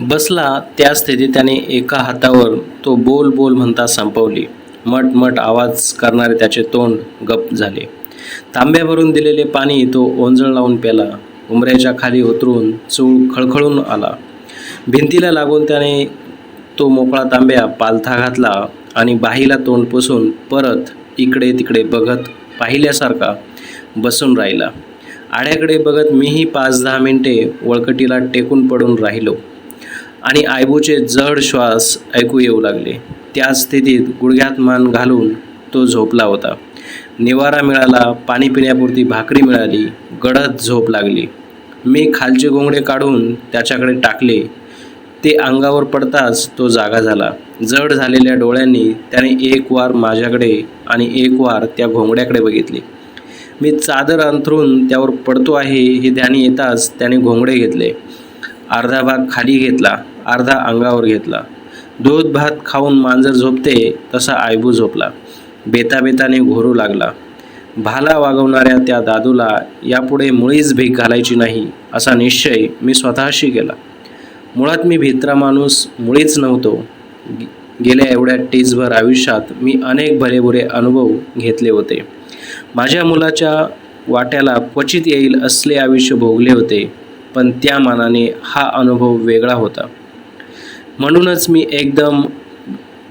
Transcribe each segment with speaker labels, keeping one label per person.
Speaker 1: बसला त्या स्थितीत त्याने एका हातावर तो बोल बोल म्हणता संपवली. मट मट आवाज करणारे त्याचे तोंड गप झाले. तांब्यावरून दिलेले पाणी तो ओंजळ लावून प्याला. उमऱ्याच्या खाली उतरून चूळ खळखळून आला. भिंतीला लागून त्याने तो मोकळा तांब्या पालथा घातला आणि बाहीला तोंड पुसून परत इकडे तिकडे बघत पाहिल्यासारखा बसून राहिला. आड्याकडे बघत मीही पाच दहा मिनिटे वळकटीला टेकून पडून राहिलो. आणि आयबूचे जड श्वास ऐकू येऊ लागले. त्या स्थितीत गुडघ्यात मान घालून तो झोपला होता. निवारा मिळाला पाणी पिण्यापुरती भाकरी मिळाली गडद झोप लागली. मी खालचे घोंगडे काढून त्याच्याकडे टाकले. ते अंगावर पडताच तो जागा झाला. जड झालेल्या डोळ्यांनी त्याने एक वार माझ्याकडे आणि एक वार त्या घोंगड्याकडे बघितले. मी चादर अंथरून त्यावर पडतो आहे हे ध्यानी येताच त्याने घोंगडे घेतले. अर्धा भाग खाली घेतला अर्धा अंगावर घेतला. दूध भात खाऊन मांजर झोपते तसा आयबू झोपला. बेताबेताने घोरू लागला. भाला वागवणाऱ्या त्या दादूला यापुढे मुळीच भीक घालायची नाही असा निश्चय मी स्वतःशी केला. मुळात मी भित्रा माणूस मुळीच नव्हतो. गेल्या एवढ्या टीजभर आयुष्यात मी अनेक भलेबुरे अनुभव घेतले होते. माझ्या मुलाच्या वाट्याला क्वचित येईल असले आयुष्य भोगले होते. पण त्या मानाने हा अनुभव वेगळा होता. म्हणूनच मी एकदम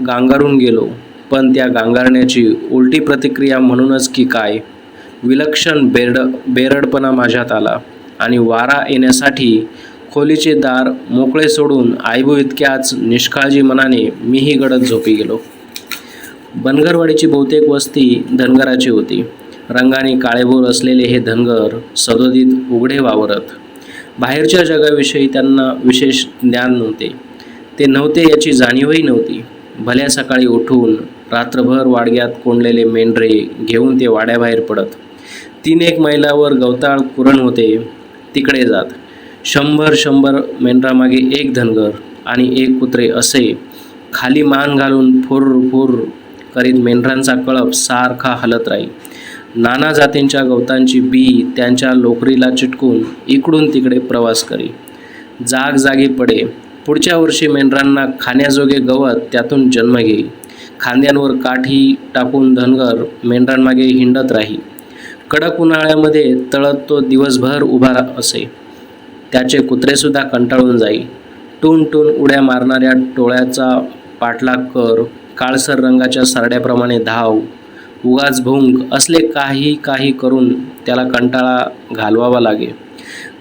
Speaker 1: गांगारून गेलो पण त्या गांगारण्याची उलटी प्रतिक्रिया म्हणूनच की काय विलक्षण बेरड बेरडपणा माझ्यात आला आणि वारा येण्यासाठी खोलीचे दार मोकळे सोडून आईबू इतक्याच निष्काळजी मनाने मीही गडद झोपी गेलो. बनगरवाडीची बहुतेक वस्ती धनगराची होती. रंगाने काळेभोर असलेले हे धनगर सदोदित उघडे वावरत बाहेरच्या जगाविषयी त्यांना विशेष ज्ञान नव्हते. ते नव्हते याची जाणीवही नव्हती. भल्या सकाळी उठून रात्रभर वाडग्यात कोंडलेले मेंढरे घेऊन ते वाड्याबाहेर पडत. तीन एक मैलावर गवताळ कुरण होते. तिकडे जात. शंभर शंभर मेंढरामागे एक धनगर आणि एक कुत्रे असे खाली मान घालून फुर फुर करीत मेंढरांचा कळप सारखा हलत राही. नाना जातींच्या गवतांची बी त्यांच्या लोकरीला चिटकून इकडून तिकडे प्रवास करी. जाग जागी पडे. पुढच्या वर्षी मेंढरांना खाण्याजोगे गवत त्यातून जन्म घेई. खांद्यांवर काठी टाकून धनगर मेंढरांमागे हिंडत राही. कडक उन्हाळ्यामध्ये तळत तो दिवसभर उभा रा- असे. त्याचे कुत्रेसुद्धा कंटाळून जाई. टून टून उड्या मारणाऱ्या टोळ्याचा पाठलाग कर. काळसर रंगाच्या सरड्याप्रमाणे धाव. उगाच भोंग असले काही काही करून त्याला कंटाळा घालवावा लागे.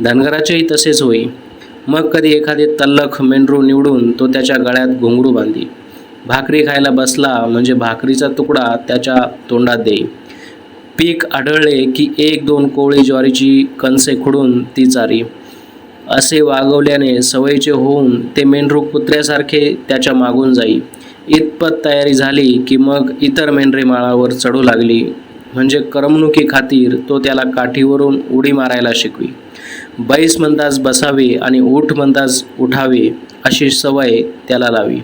Speaker 1: धनगराचेही तसेच होई. मग कधी एखादे तल्लख मेंढरू निवडून तो त्याच्या गळ्यात घुंगरू बांधी. भाकरी खायला बसला म्हणजे भाकरीचा तुकडा त्याच्या तोंडात देई. पीक आढळले की एक दोन कोळी ज्वारीची कणसे खुडून ती चारी. असे वागवल्याने सवयीचे होऊन ते मेंढरू कुत्र्यासारखे त्याच्या मागून जाई. इतपत तयारी झाली की मग इतर मेंढरे माळावर चढू लागली. म्हणजे करमणुकी खातीर तो त्याला काठीवरून उडी मारायला शिकवी. बैस म्हणताच बसावे आणि उठ म्हणताच उठावे अशी सवय त्याला लावी.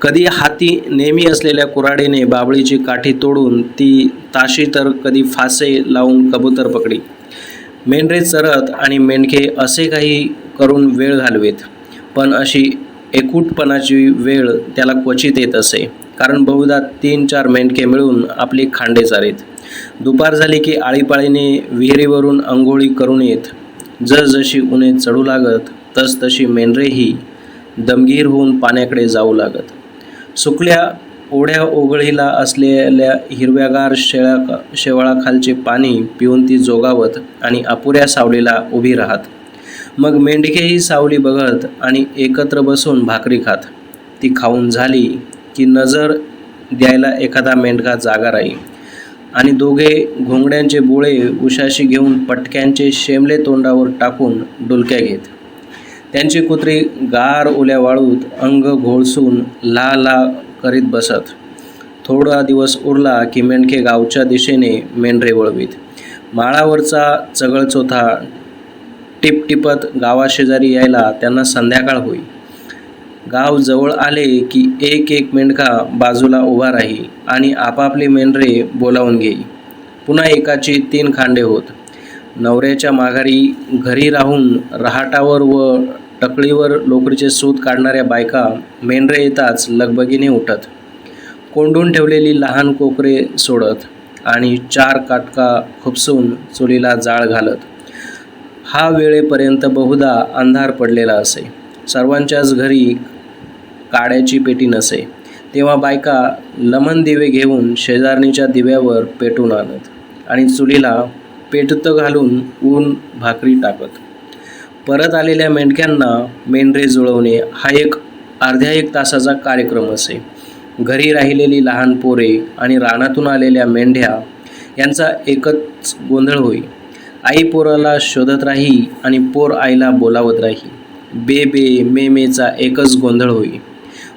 Speaker 1: कधी हाती नेहमी असलेल्या कुऱ्हाडीने बाबळीची काठी तोडून ती ताशी तर कधी फासे लावून कबूतर पकडी. मेंढरे चरत आणि मेंढके असे काही करून वेळ घालवेत. पण अशी एकूटपणाची वेळ त्याला क्वचित येत असे. कारण बहुधा तीन चार मेंढके मिळून आपली खांडे चारीत. दुपार झाली की आळीपाळीने विहिरीवरून अंघोळी करून येत. जसजशी उन्हे चढू लागत तसतशी मेंढरेही दमगीर होऊन पाण्याकडे जाऊ लागत. सुकल्या ओढ्या ओघळीला असलेल्या हिरव्यागार शेळा शेवाळाखालचे पाणी पिऊन ती जोगावत आणि अपुऱ्या सावलीला उभी राहत. मग मेंढकेही सावली बघत आणि एकत्र बसून भाकरी खात. ती खाऊन झाली की नजर द्यायला एखादा मेंढका जागा राही. आणि दोघे घोंगड्यांचे बोळे उशाशी घेऊन पटक्यांचे शेमले तोंडावर टाकून डुलक्या घेत. त्यांची कुत्री गार ओल्या वाळूत अंग घोळसून ला ला करीत बसत. थोडा दिवस उरला की मेंढके गावच्या दिशेने मेंढरे वळवीत. माळावरचा चगळचोथा टिपटिपत गावाशेजारी यायला त्यांना संध्याकाळ होई. गाव जवळ आले की एक एक मेंढका बाजूला उभा राही आणि आपापली मेंढरे बोलावून घेई. पुन्हा एकाची तीन खांडे होत. नवऱ्याच्या माघारी घरी राहून रहाटावर व टकळीवर लोकरीचे सूत काढणाऱ्या बायका मेंढरे येताच लगबगीने उठत. कोंडून ठेवलेली लहान कोकरे सोडत आणि चार काटका खुपसून चुलीला जाळ घालत. हा वेळेपर्यंत बहुधा अंधार पडलेला असे. सर्वांच्याच घरी काड्याची पेटी नसे. तेव्हा बायका लमन दिवे घेऊन शेजारणीच्या दिव्यावर पेटून आणत आणि चुलीला पेटतं घालून ऊन भाकरी टाकत. परत आलेल्या मेंढक्यांना मेंढरे जुळवणे हा एक अर्ध्या एक तासाचा कार्यक्रम असे. घरी राहिलेली लहान पोरे आणि रानातून आलेल्या मेंढ्या यांचा एकच गोंधळ होई. आई पोराला शोधत राही आणि पोर आईला बोलावत राही. बे बे मे मेचा एकच गोंधळ होई.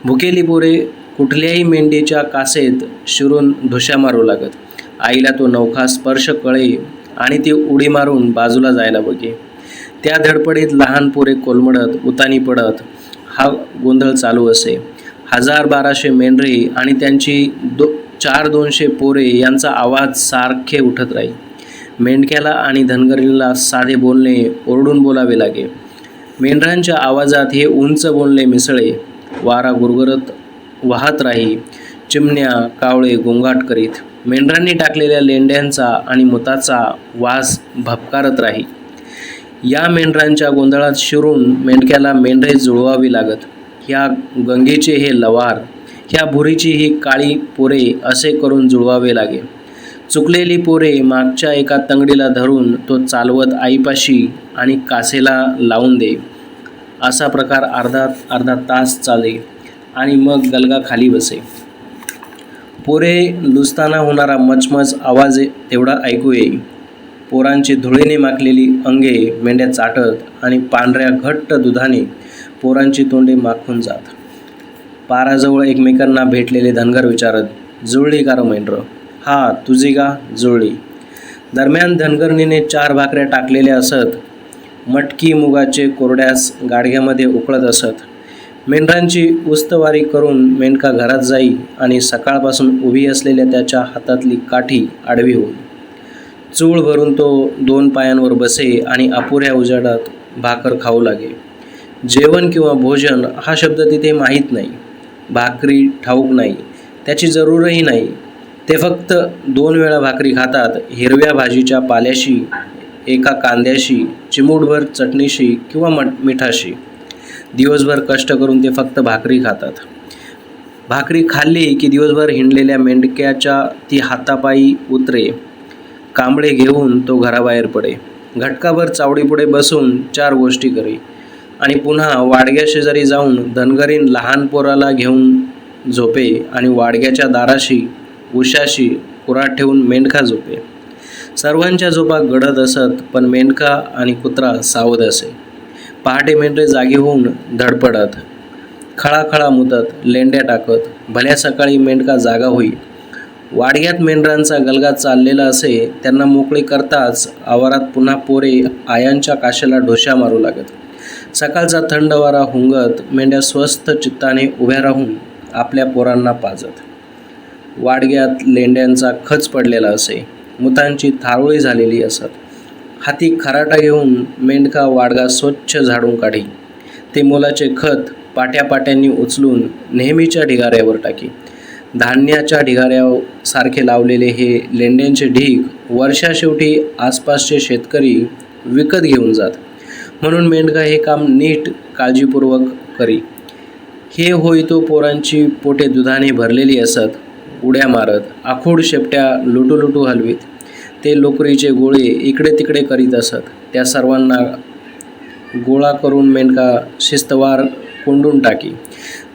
Speaker 1: भुकेली पोरे कुठल्याही मेंढीच्या कासेत शिरून धुशा मारू लागत. आईला तो नौखा स्पर्श कळे आणि ती उडी मारून बाजूला जायला बघे. त्या धडपडीत लहान पोरे कोलमडत उतानी पडत हा गोंधळ चालू असे. हजार बाराशे मेंढरे आणि त्यांची दो चार दोनशे पोरे यांचा आवाज सारखे उठत राही. मेंढक्याला आणि धनगरीला साधे बोलणे ओरडून बोलावे लागे. मेंढरांच्या आवाजात हे उंच बोलणे मिसळे. वारा गुरगरत वाहत राही चिमण्या कावळे गोंगाट करीत. मेंढरांनी टाकलेल्या लेंड्यांचा आणि मुताचा वास भपकारत राही. या मेंढरांच्या गोंधळात शिरून मेंढक्याला मेंढरे जुळवावी लागत. ह्या गंगेचे हे लवार ह्या भुरीची ही काळी पोरे असे करून जुळवावे लागे. चुकलेली पोरे मागच्या एका तंगडीला धरून तो चालवत आईपाशी आणि कासेला लावून दे. असा प्रकार अर्धा अर्धा तास चाले आणि मग गलगा खाली बसे. पोरे लुसताना होणारा मचमच आवाज तेवढा ऐकू येई. पोरांची धुळीने माखलेली अंगे मेंढ्या चाटत आणि पांढऱ्या घट्ट दुधाने पोरांची तोंडे माखून जात. पाराजवळ एकमेकांना भेटलेले धनगर विचारत जुळली का मेंढरं हा तुझी गा जुळली. दरम्यान धनगरणीने चार भाकऱ्या टाकलेल्या असत मटकी मुगाचे कोरड्यास गाडग्यामध्ये उकळत असत. मेंढरांची उस्तवारी करून मेंढका घरात जाई आणि सकाळपासून उभी असलेल्या त्याच्या हातातली काठी आडवी होई चूळ भरून तो दोन पायांवर बसे आणि अपुऱ्या उजाडात भाकर खाऊ लागे. जेवण किंवा भोजन हा शब्द तिथे माहीत नाही. भाकरी ठाऊक नाही. त्याची जरूरही नाही. ते फक्त दोन वेळा भाकरी खातात हिरव्या भाजीच्या पाल्याशी एका कांद्याशी चिमूटभर चटणीशी किंवा मठ मिठाशी. दिवसभर कष्ट करून ते फक्त भाकरी खातात. भाकरी खाल्ली की दिवसभर हिंडलेल्या मेंढक्याच्या ती हातापायी उतरे. कांबळे घेऊन तो घराबाहेर पडे. घटकाभर चावडीपुढे बसून चार गोष्टी करी. आणि पुन्हा वाडग्या शेजारी जाऊन धनगरीन लहान पोराला घेऊन झोपे आणि वाडग्याच्या दाराशी उशाशी कुराट ठेवून मेंढका झोपे. सर्वांच्या झोपा गडद असत पण मेंढका आणि कुत्रा सावध असे. पहाटे मेंढरे जागे होऊन धडपडत खळाखळा मुतत लेंड्या टाकत भल्या सकाळी मेंढका जागा होई. वाडग्यात मेंढरांचा गलगा चाललेला असे त्यांना मोकळे करताच आवारात पुन्हा पोरे आयांच्या काशेला ढोशा मारू लागत. सकाळचा थंड वारा हुंगत मेंढ्या स्वस्थ चित्ताने उभ्या राहून आपल्या पोरांना पाजत. वाडग्यात लेंड्यांचा खच पडलेला असे. मुतांची थारोळी झालेली असत. हाती खराटा घेऊन मेंढका वाडगा स्वच्छ झाडून काढी. ते मोलाचे खत पाट्या पाट्यांनी उचलून नेहमीच्या ढिगाऱ्यावर टाकी. धान्याच्या ढिगाऱ्यासारखे लावलेले हे लेंड्यांचे ढीग वर्षाशेवटी आसपासचे शेतकरी विकत घेऊन जात. म्हणून मेंढका हे काम नीट काळजीपूर्वक करी. हे होई तो पोरांची पोटे दुधाने भरलेली असत. उड्या मारत आखूड शेपट्या लुटू लुटू हलवीत. ते लोकरीचे गोळे इकडे तिकडे करीत असत. त्या सर्वांना गोळा करून मेंढका शिस्तवार कोंडून टाकी.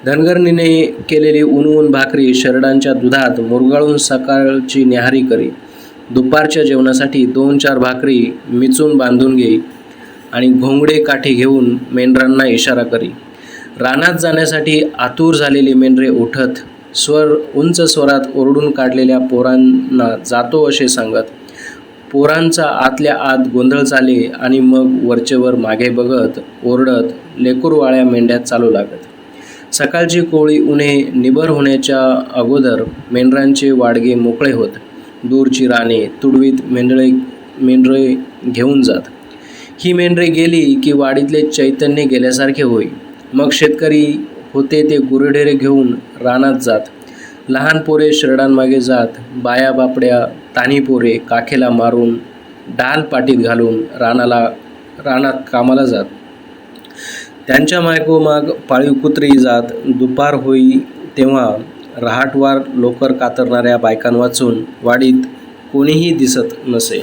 Speaker 1: धनगरणीने केलेली उनवून भाकरी शरडांच्या दुधात मुरगाळून सकाळची न्याहारी करी. दुपारच्या जेवणासाठी दोन चार भाकरी मिचून बांधून घेई आणि घोंगडे काठी घेऊन मेंढरांना इशारा करी. रानात जाण्यासाठी आतूर झालेली मेंढरे उठत स्वर उंच स्वरात ओरडून काढलेल्या पोरांना जातो असे सांगत. पोरांचा आतल्या आत गोंधळ चाले आणि मग वरचेवर मागे बघत ओरडत लेकूरवाळ्या मेंढ्यात चालू लागत. सकाळची कोळी उन्हे निबर होण्याच्या अगोदर मेंढरांचे वाडगे मोकळे होत. दूरची राणे तुडवीत मेंढळे मेंढरे घेऊन जात. ही मेंढरे गेली की वाडीतले चैतन्य गेल्यासारखे होई. मग शेतकरी होते ते गुरेढेरे घेऊन रानात जात. लहान पोरे शरडांमागे जात. बाया बापड्या तानी पोरे काखेला मारून डाल पाटीत घालून रानाला रानात कामाला जात. त्यांच्या मायकोमाग पाळीव कुत्री जात. दुपार होई तेव्हा रहाटवार लोकर कातरणाऱ्या बायकांवाचून वाडीत कोणीही दिसत नसे.